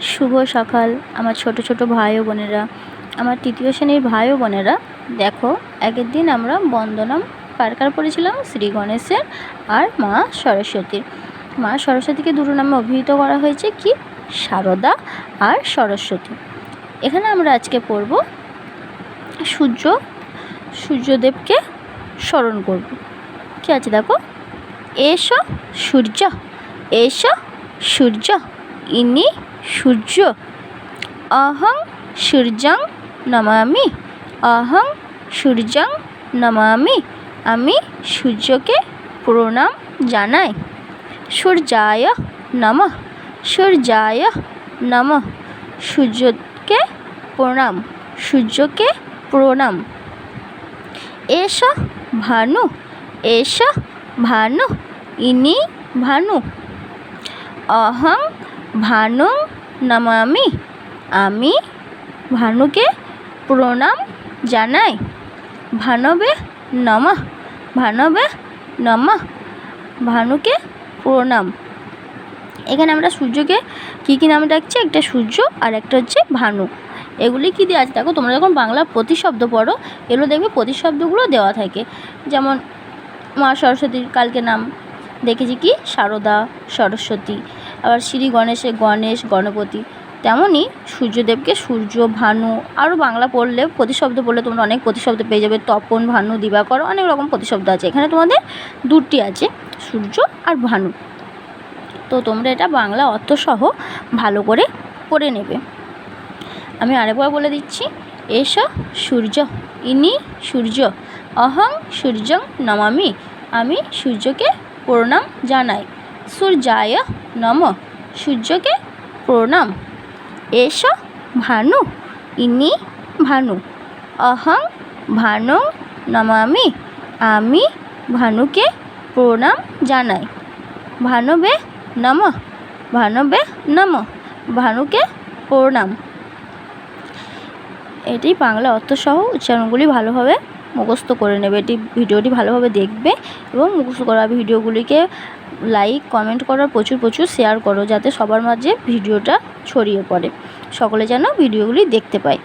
শুভ সকাল, আমার ছোট ছোট ভাই ও বোনেরা। আমার তৃতীয় শ্রেণির ভাই ও বোনেরা, দেখো, আগের দিন আমরা বন্দনাম পারকার পড়েছিলাম শ্রী গণেশের আর মা সরস্বতীর। মা সরস্বতীকে দুটো নামে অভিহিত করা হয়েছে কি? সারদা আর সরস্বতী। এখানে আমরা আজকে পড়ব সূর্য, সূর্যদেবকে স্মরণ করব। কী আছে দেখো? এসো সূর্য এসো সূর্য। ইনি সূর্য। অহং সূর্যং নমামি। অহং সূর্যং নমামি। আমি সূর্যকে প্রণাম জানাই। সূর্যায় নমঃ। সূর্যায় নমঃ। সূর্যকে প্রণাম সূর্যকে প্রণাম এষ ভানু। এষ ভানু। ইনি ভানু। অহং ভানু নমামি। আমি ভানুকে প্রণাম জানাই। ভানবে নমঃ ভানবে নমঃ, ভানুকে প্রণাম। এখানে আমরা সূর্যকে কী কী নামে ডাকছি? একটা সূর্য আর একটা হচ্ছে ভানু। এগুলি কী দেওয়া আছে? দেখো, তোমরা যখন বাংলা প্রতিশব্দ পড়ো, এগুলো দেখবে প্রতিশব্দগুলো দেওয়া থাকে। যেমন মা সরস্বতীর কালকে নাম দেখেছি কি? সারদা, সরস্বতী, আবার শ্রী গণেশে গণেশ, গণপতি। তেমনই সূর্যদেবকে সূর্য, ভানু আরও বাংলা পড়লে প্রতিশব্দ পড়লে তোমরা অনেক প্রতিশব্দ পেয়ে যাবে। তপন, ভানু, দিবাকর, অনেক রকম প্রতিশব্দ আছে। এখানে তোমাদের দুটি আছে, সূর্য আর ভানু। তো তোমরা এটা বাংলা অর্থসহ ভালো করে পড়ে নেবে। আমি আরেকবার বলে দিচ্ছি, এস সূর্য, ইনি সূর্য, অহং সূর্যং নমামি, আমি সূর্যকে প্রণাম জানাই। সূর্যায় নম। সূর্যকে প্রণাম। এস ভানু, ইনি ভানু। অহং ভানু নমামি। আমি ভানুকে প্রণাম জানাই। ভানবে নম। ভানবে নম। ভানুকে প্রণাম। এটি বাংলা অর্থসহ উচ্চারণগুলি ভালোভাবে মুখস্থ করে নেবে। এটি ভিডিওটি ভালোভাবে দেখবে এবং মুখস্থ করা ভিডিওগুলিকে লাইক কমেন্ট করার, প্রচুর প্রচুর শেয়ার করো যাতে সবার মাঝে ভিডিওটা ছড়িয়ে পড়ে। সকলে যেন ভিডিওগুলি দেখতে পায়।